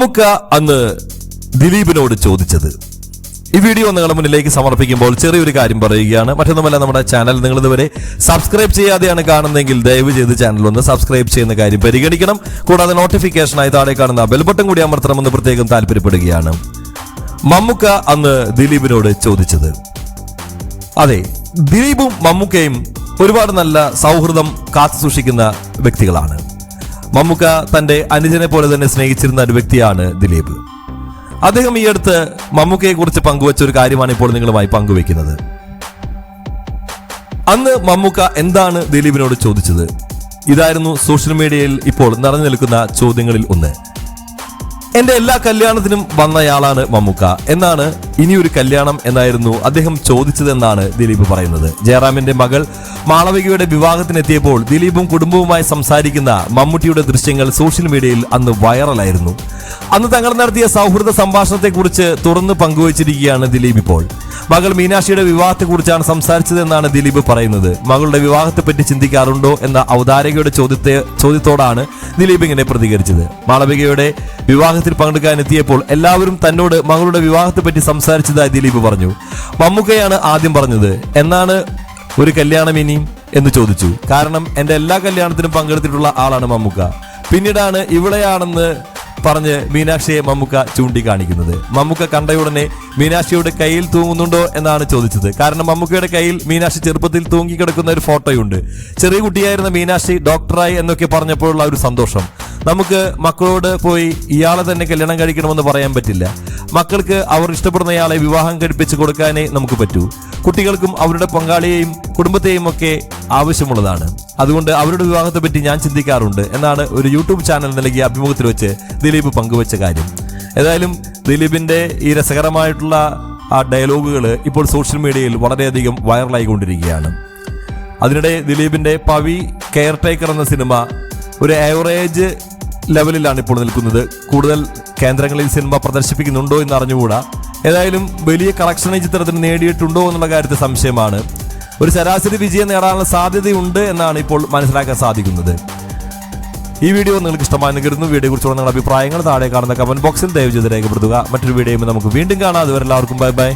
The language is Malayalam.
മമ്മൂക്ക അന്ന് ദിലീപിനോട് ചോദിച്ചത്. ഈ വീഡിയോ നിങ്ങളുടെ മുന്നിലേക്ക് സമർപ്പിക്കുമ്പോൾ ചെറിയൊരു കാര്യം പറയുകയാണ്. മറ്റൊന്നുമല്ല നമ്മുടെ ചാനൽ നിങ്ങൾ ഇതുവരെ സബ്സ്ക്രൈബ് ചെയ്യാതെയാണ് കാണുന്നതെങ്കിൽ ദയവ് ചെയ്ത് ചാനൽ ഒന്ന് സബ്സ്ക്രൈബ് ചെയ്യുന്ന കാര്യം പരിഗണിക്കണം. കൂടാതെ നോട്ടിഫിക്കേഷനായി താഴെ കാണുന്ന ബെൽ ബട്ടൺ കൂടി അമർത്തണമെന്ന് പ്രത്യേകം താല്പര്യപ്പെടുകയാണ്. മമ്മുക്ക അന്ന് ദിലീപിനോട് ചോദിച്ചത്. അതെ ദിലീപും മമ്മുക്കയും ഒരുപാട് നല്ല സൗഹൃദം കാത്തു സൂക്ഷിക്കുന്ന വ്യക്തികളാണ്. മമ്മൂക്ക തന്റെ അനുജനെ പോലെ തന്നെ സ്നേഹിച്ചിരുന്ന ഒരു വ്യക്തിയാണ് ദിലീപ്. അദ്ദേഹം ഈ അടുത്ത് മമ്മൂക്കയെ കുറിച്ച് പങ്കുവച്ച ഒരു കാര്യമാണ് ഇപ്പോൾ നിങ്ങളുമായി പങ്കുവെക്കുന്നത് അന്ന് മമ്മൂക്ക എന്താണ് ദിലീപിനോട് ചോദിച്ചത്? ഇതായിരുന്നു സോഷ്യൽ മീഡിയയിൽ ഇപ്പോൾ നിറഞ്ഞു നിൽക്കുന്ന ചോദ്യങ്ങളിൽ ഒന്ന്. എന്റെ എല്ലാ കല്യാണത്തിനും വന്നയാളാണ് മമ്മൂക്ക. എന്നാണ് ഇനിയൊരു കല്യാണം എന്നായിരുന്നു അദ്ദേഹം ചോദിച്ചതെന്നാണ് ദിലീപ് പറയുന്നത്. ജയറാമിന്റെ മകൾ മാളവികയുടെ വിവാഹത്തിനെത്തിയപ്പോൾ ദിലീപും കുടുംബവുമായി സംസാരിക്കുന്ന മമ്മൂട്ടിയുടെ ദൃശ്യങ്ങൾ സോഷ്യൽ മീഡിയയിൽ അന്ന് വൈറലായിരുന്നു. അന്ന് തങ്ങൾ നടത്തിയ സൗഹൃദ സംഭാഷണത്തെക്കുറിച്ച് തുറന്നു പങ്കുവച്ചിരിക്കുകയാണ് ദിലീപ് ഇപ്പോൾ. മകൾ മീനാക്ഷിയുടെ വിവാഹത്തെക്കുറിച്ചാണ് സംസാരിച്ചതെന്നാണ് ദിലീപ് പറയുന്നത്. മകളുടെ വിവാഹത്തെ പറ്റി ചിന്തിക്കാറുണ്ടോ എന്ന ഔദാരികയുടെ ചോദ്യത്തെ ചോദ്യത്തോടാണ് ദിലീപ് ഇങ്ങനെ പ്രതികരിച്ചത്. മാളവികയുടെ വിവാഹത്തിൽ പങ്കെടുക്കാൻ എത്തിയപ്പോൾ എല്ലാവരും തന്നോട് മകളുടെ വിവാഹത്തെ പറ്റി സംസാരിച്ചതായി ദിലീപ് പറഞ്ഞു. മമ്മൂക്കയാണ് ആദ്യം പറഞ്ഞത്. എന്നാണ് ഒരു കല്യാണം ഇനിയും എന്ന് ചോദിച്ചു. കാരണം എന്റെ എല്ലാ കല്യാണത്തിനും പങ്കെടുത്തിട്ടുള്ള ആളാണ് മമ്മൂക്ക. പിന്നീടാണ് ഇവിടെയാണെന്ന് പറഞ്ഞ് മീനാക്ഷിയെ മമ്മൂക്ക ചൂണ്ടിക്കാണിക്കുന്നത്. മമ്മുക്ക കണ്ടയുടനെ മീനാക്ഷിയുടെ കയ്യിൽ തൂങ്ങുന്നുണ്ടോ എന്നാണ് ചോദിച്ചത്. കാരണം മമ്മുക്കയുടെ കയ്യിൽ മീനാക്ഷി ചെറുപ്പത്തിൽ തൂങ്ങിക്കിടക്കുന്ന ഒരു ഫോട്ടോയുണ്ട്. ചെറിയ കുട്ടിയായിരുന്ന മീനാക്ഷി ഡോക്ടറായി എന്നൊക്കെ പറഞ്ഞപ്പോഴുള്ള ഒരു സന്തോഷം. നമുക്ക് മക്കളോട് പോയി ഇയാളെ തന്നെ കല്യാണം കഴിക്കണമെന്ന് പറയാൻ പറ്റില്ല. മക്കൾക്ക് അവർ ഇഷ്ടപ്പെടുന്നയാളെ വിവാഹം കഴിപ്പിച്ച് കൊടുക്കാനേ നമുക്ക് പറ്റൂ. കുട്ടികൾക്കും അവരുടെ പങ്കാളിയെയും കുടുംബത്തെയും ഒക്കെ ആവശ്യമുള്ളതാണ്. അതുകൊണ്ട് അവരുടെ വിവാഹത്തെ പറ്റി ഞാൻ ചിന്തിക്കാറുണ്ട് എന്നാണ് ഒരു യൂട്യൂബ് ചാനൽ നൽകിയ അഭിമുഖത്തിൽ വെച്ച് ദിലീപ് പങ്കുവച്ച കാര്യം. ഏതായാലും ദിലീപിന്റെ ഈ രസകരമായിട്ടുള്ള ആ ഡയലോഗുകൾ ഇപ്പോൾ സോഷ്യൽ മീഡിയയിൽ വളരെയധികം വൈറലായിക്കൊണ്ടിരിക്കുകയാണ്. അതിനിടെ ദിലീപിന്റെ പവി കെയർ ടേക്കർ എന്ന സിനിമ ഒരു ആവറേജ് ലെവലിലാണ് ഇപ്പോൾ നിൽക്കുന്നത്. കൂടുതൽ കേന്ദ്രങ്ങളിൽ സിനിമ പ്രദർശിപ്പിക്കുന്നുണ്ടോ എന്ന് അറിഞ്ഞുകൂടാ ഏതായാലും വലിയ കളക്ഷൻ ഈ ചിത്രത്തിന് നേടിയിട്ടുണ്ടോ എന്നുള്ള കാര്യത്തിൽ സംശയമാണ്. ഒരു ശരാശരി വിജയം നേടാനുള്ള സാധ്യതയുണ്ട് എന്നാണ് ഇപ്പോൾ മനസ്സിലാക്കാൻ സാധിക്കുന്നത്. ഈ വീഡിയോ നിങ്ങൾക്ക് ഇഷ്ടമായി കരുതുന്നു. വീഡിയോ കുറിച്ചുള്ള നിങ്ങളുടെ അഭിപ്രായങ്ങൾ താഴെ കാണുന്ന കമന്റ് ബോക്സിൽ ദയവ് ചെയ്ത് രേഖപ്പെടുത്തുക. മറ്റൊരു വീഡിയോയും നമുക്ക് വീണ്ടും കാണാം. അതുവരെ എല്ലാവർക്കും ബൈ ബൈ.